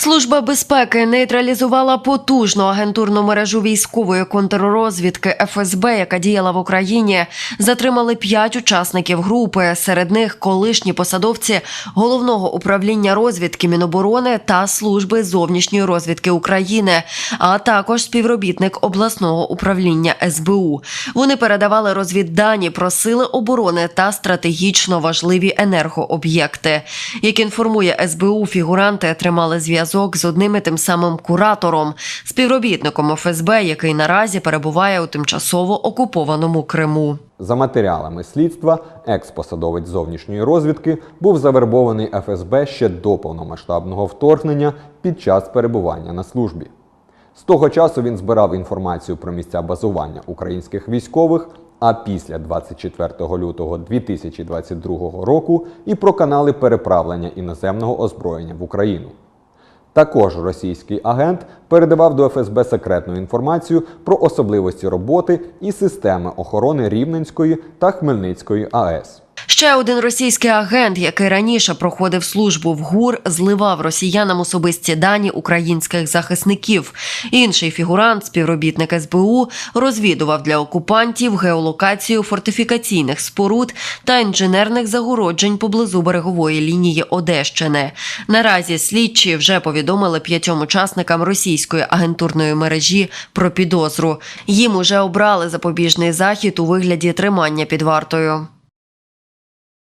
Служба безпеки нейтралізувала потужну агентурну мережу військової контррозвідки ФСБ, яка діяла в Україні. Затримали п'ять учасників групи. Серед них колишні посадовці головного управління розвідки Міноборони та служби зовнішньої розвідки України, а також співробітник обласного управління СБУ. Вони передавали розвіддані про сили оборони та стратегічно важливі енергооб'єкти. Як інформує СБУ, фігуранти тримали зв'язок з одним і тим самим куратором, співробітником ФСБ, який наразі перебуває у тимчасово окупованому Криму. За матеріалами слідства, екс-посадовець зовнішньої розвідки був завербований ФСБ ще до повномасштабного вторгнення під час перебування на службі. З того часу він збирав інформацію про місця базування українських військових, а після 24 лютого 2022 року і про канали переправлення іноземного озброєння в Україну. Також російський агент передавав до ФСБ секретну інформацію про особливості роботи і системи охорони Рівненської та Хмельницької АЕС. Ще один російський агент, який раніше проходив службу в ГУР, зливав росіянам особисті дані українських захисників. Інший фігурант, співробітник СБУ, розвідував для окупантів геолокацію фортифікаційних споруд та інженерних загороджень поблизу берегової лінії Одещини. Наразі слідчі вже повідомили п'ятьом учасникам російської агентурної мережі про підозру. Їм уже обрали запобіжний захід у вигляді тримання під вартою.